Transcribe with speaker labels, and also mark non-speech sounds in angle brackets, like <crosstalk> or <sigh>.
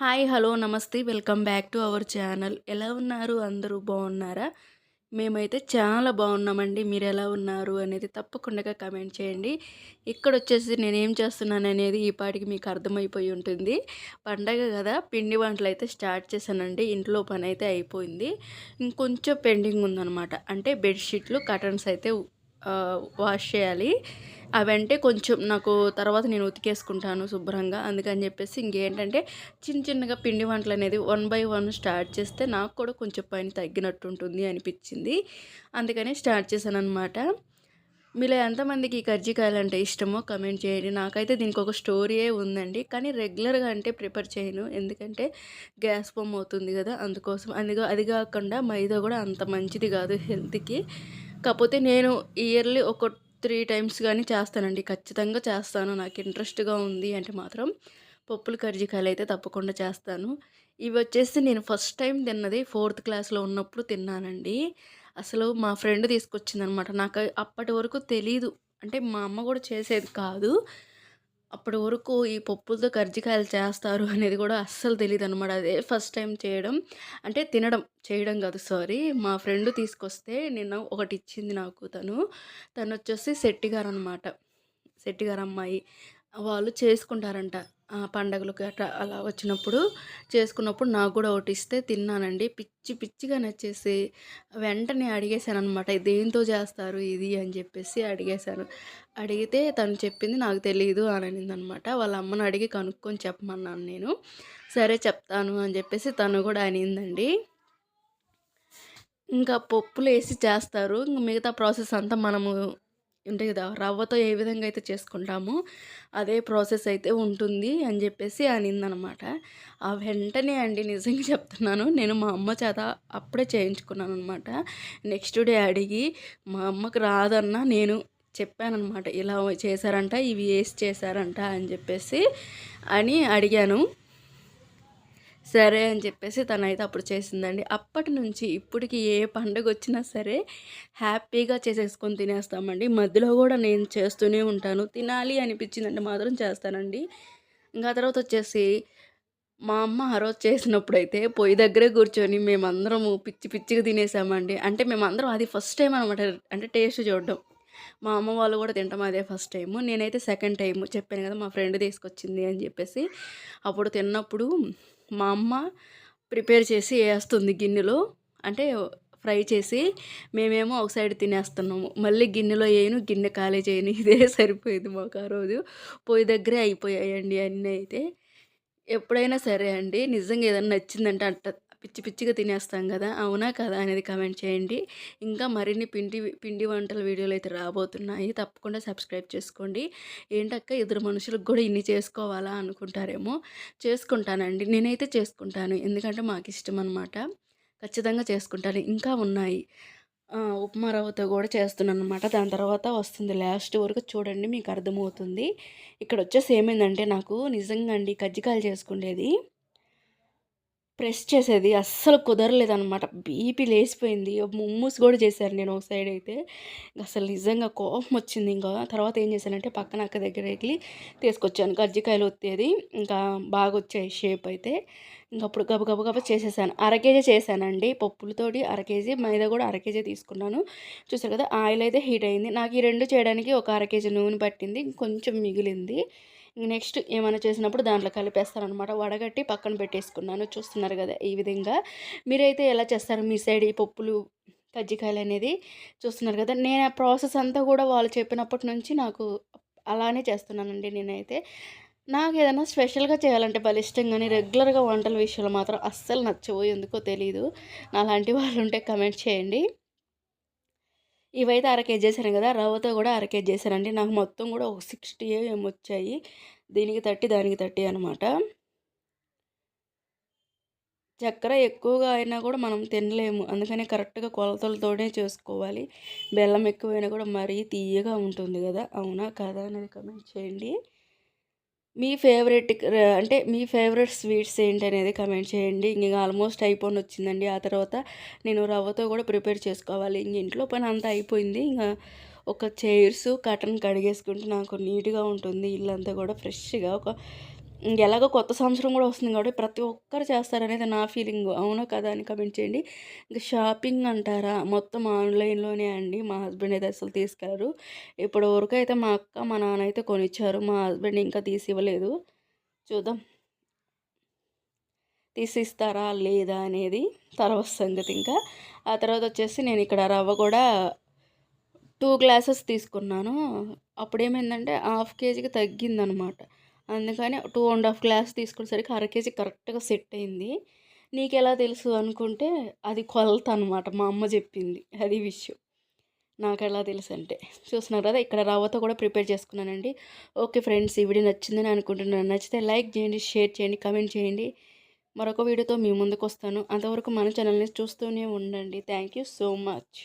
Speaker 1: Hi hello నమస్తే. Welcome back to our channel. ఎలా ఉన్నారు? అందరూ బాగున్నారా? మేమైతే చాలా బాగున్నామండి. మీరు ఎలా ఉన్నారు అనేది తప్పకుండా కమెంట్ చేయండి. ఇక్కడ వచ్చేసి నేను ఏం చేస్తున్నాను అనేది ఈ పాటికి మీకు అర్థమైపోయి ఉంటుంది. పండగ కదా పిండి వంటలు అయితే స్టార్ట్ చేశానండి. ఇంట్లో పని అయితే అయిపోయింది. ఇంకొంచెం పెండింగ్ ఉందన్నమాట. అంటే బెడ్షీట్లు కటన్స్ అయితే వాష్ చేయాలి. అవంటే కొంచెం నాకు తర్వాత నేను ఉతికేసుకుంటాను శుభ్రంగా. అందుకని చెప్పేసి ఇంకేంటంటే చిన్న చిన్నగా పిండి వంటలు అనేది వన్ బై వన్ స్టార్ట్ చేస్తే నాకు కూడా కొంచెం పైన తగ్గినట్టు ఉంటుంది అనిపించింది. అందుకని స్టార్ట్ చేశాను అనమాట మీలో ఎంతమందికి కర్జికాయలు అంటే ఇష్టమో కమెంట్ చేయండి. నాకైతే దీనికి ఒక స్టోరీయే ఉందండి. కానీ రెగ్యులర్గా అంటే ప్రిపేర్ చేయను. ఎందుకంటే గ్యాస్ ఫామ్ అవుతుంది కదా అందుకోసం. అందుగా అది కాకుండా మైదా కూడా అంత మంచిది కాదు హెల్త్కి. కాకపోతే నేను ఇయర్లీ ఒక త్రీ టైమ్స్ కానీ చేస్తానండి. ఖచ్చితంగా చేస్తాను. నాకు ఇంట్రెస్ట్గా ఉంది అంటే మాత్రం పప్పుల కర్జికాయలు అయితే తప్పకుండా చేస్తాను. ఇవి వచ్చేసి నేను ఫస్ట్ టైం తిన్నది ఫోర్త్ క్లాస్లో ఉన్నప్పుడు తిన్నానండి. అసలు మా ఫ్రెండ్ తీసుకొచ్చిందనమాట. నాకు అప్పటి వరకు తెలీదు. అంటే మా అమ్మ కూడా చేసేది కాదు. అప్పటి వరకు ఈ పప్పులతో కర్జికాయలు చేస్తారు <laughs> అనేది కూడా అస్సలు తెలియదు అనమాట అదే ఫస్ట్ టైం చేయడం. అంటే తినడం చేయడం కాదు సారీ. మా ఫ్రెండ్ తీసుకొస్తే నిన్న ఒకటి ఇచ్చింది నాకు తను. తను వచ్చేసి శెట్టిగారు అనమాట శెట్టిగారు అమ్మాయి వాళ్ళు చేసుకుంటారంట. పండగలకు అట్లా అలా వచ్చినప్పుడు చేసుకున్నప్పుడు నాకు కూడా ఒకటి ఇస్తే తిన్నానండి. పిచ్చి పిచ్చిగా నచ్చేసి వెంటనే అడిగేశాను అనమాట దేంతో చేస్తారు ఇది? అని చెప్పేసి అడిగేశాను. అడిగితే తను చెప్పింది నాకు తెలియదు అని అనమాట వాళ్ళ అమ్మని అడిగి కనుక్కొని చెప్పమన్నాను నేను. సరే చెప్తాను అని చెప్పేసి తను కూడా అనిందండి. ఇంకా పప్పులు వేసి చేస్తారు మిగతా ప్రాసెస్ అంతా మనము ఉంటాయి కదా రవ్వతో ఏ విధంగా అయితే చేసుకుంటామో అదే ప్రాసెస్ అయితే ఉంటుంది అని చెప్పేసి అనిందనమాట. ఆ వెంటనే అండి నిజంగా చెప్తున్నాను నేను మా అమ్మ చేత అప్పుడే చేయించుకున్నాను అనమాట నెక్స్ట్ డే అడిగి మా అమ్మకు రాదన్నా నేను చెప్పానమాట ఇలా చేశారంట ఇవి వేసి చేశారంట అని చెప్పేసి అని అడిగాను. సరే అని చెప్పేసి తనైతే అప్పుడు చేసిందండి. అప్పటి నుంచి ఇప్పటికి ఏ పండుగ వచ్చినా సరే హ్యాపీగా చేసేసుకొని తినేస్తామండి. మధ్యలో కూడా నేను చేస్తూనే ఉంటాను. తినాలి అనిపించిందంటే మాత్రం చేస్తానండి. ఇంకా తర్వాత వచ్చేసి మా అమ్మ ఆ రోజు చేసినప్పుడు అయితే పొయ్యి దగ్గరే కూర్చొని మేమందరము పిచ్చి పిచ్చిగా తినేసామండి. అంటే మేమందరం అది ఫస్ట్ టైం అనమాట అంటే టేస్ట్ చూడడం. మా అమ్మ వాళ్ళు కూడా తింటాం అదే ఫస్ట్ టైం. నేనైతే సెకండ్ టైం చెప్పాను కదా మా ఫ్రెండ్ తీసుకొచ్చింది అని చెప్పేసి. అప్పుడు తిన్నప్పుడు మా అమ్మ ప్రిపేర్ చేసి వేస్తుంది గిన్నెలో. అంటే ఫ్రై చేసి మేమేమో ఒక సైడ్ తినేస్తున్నాము. మళ్ళీ గిన్నెలో వేయను గిన్నె ఖాళీ చేయను. ఇదే సరిపోయింది మాకు ఆ రోజు. పొయ్యి దగ్గరే అయిపోయాయండి అన్నీ అయితే. ఎప్పుడైనా సరే అండి నిజంగా ఏదైనా నచ్చిందంటే అంట పిచ్చి పిచ్చిగా తినేస్తాం కదా అవునా కదా అనేది కమెంట్ చేయండి. ఇంకా మరిన్ని పిండి పిండి వంటల వీడియోలు అయితే రాబోతున్నాయి. తప్పకుండా సబ్స్క్రైబ్ చేసుకోండి. ఏంటక్క ఇద్దరు మనుషులకు కూడా ఇన్ని చేసుకోవాలా అనుకుంటారేమో? చేసుకుంటానండి. నేనైతే చేసుకుంటాను. ఎందుకంటే మాకు ఇష్టం అనమాట ఖచ్చితంగా చేసుకుంటాను. ఇంకా ఉన్నాయి. ఉప్మా రవ్వతో కూడా చేస్తున్నాను అనమాట దాని తర్వాత వస్తుంది లాస్ట్ వరకు చూడండి మీకు అర్థమవుతుంది. ఇక్కడ వచ్చేసి ఏమైందంటే నాకు నిజంగా అండి కజ్జికాయలు చేసుకునేది ప్రెస్ చేసేది అస్సలు కుదరలేదనమాట బీపీ లేచిపోయింది. ముమ్మూస్ కూడా చేశారు నేను ఒక సైడ్ అయితే. అసలు నిజంగా కోపం వచ్చింది. ఇంకా తర్వాత ఏం చేశానంటే పక్కన అక్క దగ్గర వెళ్ళి తీసుకొచ్చాను. కజ్జికాయలు వచ్చేది ఇంకా బాగా వచ్చాయి షేప్ అయితే. ఇంకా అప్పుడు గబ గబ గబ చేసేసాను. అర కేజీ చేశానండి. పప్పులతోటి అర కేజీ మైదా కూడా అర కేజీ తీసుకున్నాను. చూసారు కదా ఆయిల్ అయితే హీట్ అయింది. నాకు ఈ రెండు చేయడానికి ఒక అర కేజీ నూనె పట్టింది. కొంచెం మిగిలింది. నెక్స్ట్ ఏమైనా చేసినప్పుడు దాంట్లో కలిపేస్తారనమాట వడగట్టి పక్కన పెట్టేసుకున్నాను. చూస్తున్నారు కదా ఈ విధంగా. మీరైతే ఎలా చేస్తారు? మీ సైడ్ ఈ పప్పులు కజ్జికాయలు అనేది చూస్తున్నారు కదా. నేను ఆ ప్రాసెస్ అంతా కూడా వాళ్ళు చెప్పినప్పటి నుంచి నాకు అలానే చేస్తున్నానండి నేనైతే. నాకు ఏదైనా స్పెషల్గా చేయాలంటే భలే ఇష్టం కానీ రెగ్యులర్గా వంటల విషయంలో మాత్రం అస్సలు నచ్చవు ఎందుకో తెలియదు నా లాంటి వాళ్ళు ఉంటే కమెంట్ చేయండి. ఇవైతే అర కేజీ చేశాను కదా రవ్వతో కూడా అర కేజీ చేశానండి. నాకు మొత్తం కూడా ఒక సిక్స్టీ ఏమి వచ్చాయి. దీనికి తట్టి దానికి తట్టి అనమాట చక్కెర ఎక్కువగా అయినా కూడా మనం తినలేము. అందుకని కరెక్ట్గా కొలతలతోనే చేసుకోవాలి. బెల్లం ఎక్కువైనా కూడా మరీ తీయగా ఉంటుంది కదా. అవునా? కదా అనేది కమెంట్ చేయండి. మీ ఫేవరెట్ అంటే మీ ఫేవరెట్ స్వీట్స్ ఏంటి అనేది కమెంట్ చేయండి. ఇంక ఆల్మోస్ట్ అయిపోయి వచ్చిందండి. ఆ తర్వాత నేను రవ్వతో కూడా ప్రిపేర్ చేసుకోవాలి. ఇంక ఇంట్లో పని అంతా అయిపోయింది. ఇంకా ఒక చైర్స్ కటన్ కడిగేసుకుంటే నాకు నీట్గా ఉంటుంది. ఇల్లంతా కూడా ఫ్రెష్గా ఒక ఎలాగో కొత్త సంవత్సరం కూడా వస్తుంది కాబట్టి ప్రతి ఒక్కరు చేస్తారనేది నా ఫీలింగ్. అవునా కదా అని కమెంట్ చేయండి. ఇంకా షాపింగ్ అంటారా? మొత్తం ఆన్లైన్లోనే అండి. మా హస్బెండ్ అయితే అసలు తీసుకెళ్ళరు. ఇప్పటి వరకు అయితే మా అక్క మా నాన్న అయితే కొనిచ్చారు. మా హస్బెండ్ ఇంకా తీసి ఇవ్వలేదు చూద్దాం. తీసిస్తారా? లేదా? అనేది తర్వాత సంగతి ఇంకా. ఆ తర్వాత వచ్చేసి నేను ఇక్కడ రవ్వ కూడా టూ గ్లాసెస్ తీసుకున్నాను. అప్పుడు ఏమైందంటే హాఫ్ కేజీకి తగ్గిందనమాట. అందుకని టూ అండ్ హాఫ్ గ్లాస్ తీసుకునేసరికి అర కేజీ కరెక్ట్గా సెట్ అయింది. నీకు ఎలా తెలుసు అనుకుంటే అది కొలత అనమాట మా అమ్మ చెప్పింది అది విషయం. నాకు ఎలా తెలుసు అంటే. చూస్తున్నారు కదా ఇక్కడ రవ్వతో కూడా ప్రిపేర్ చేసుకున్నానండి. ఓకే ఫ్రెండ్స్ ఈ వీడియో నచ్చిందని అనుకుంటున్నాను. నచ్చితే లైక్ చేయండి షేర్ చేయండి కమెంట్ చేయండి. మరొక వీడియోతో మీ ముందుకు వస్తాను అంతవరకు మన ఛానల్ని చూస్తూనే ఉండండి. Thank you so much.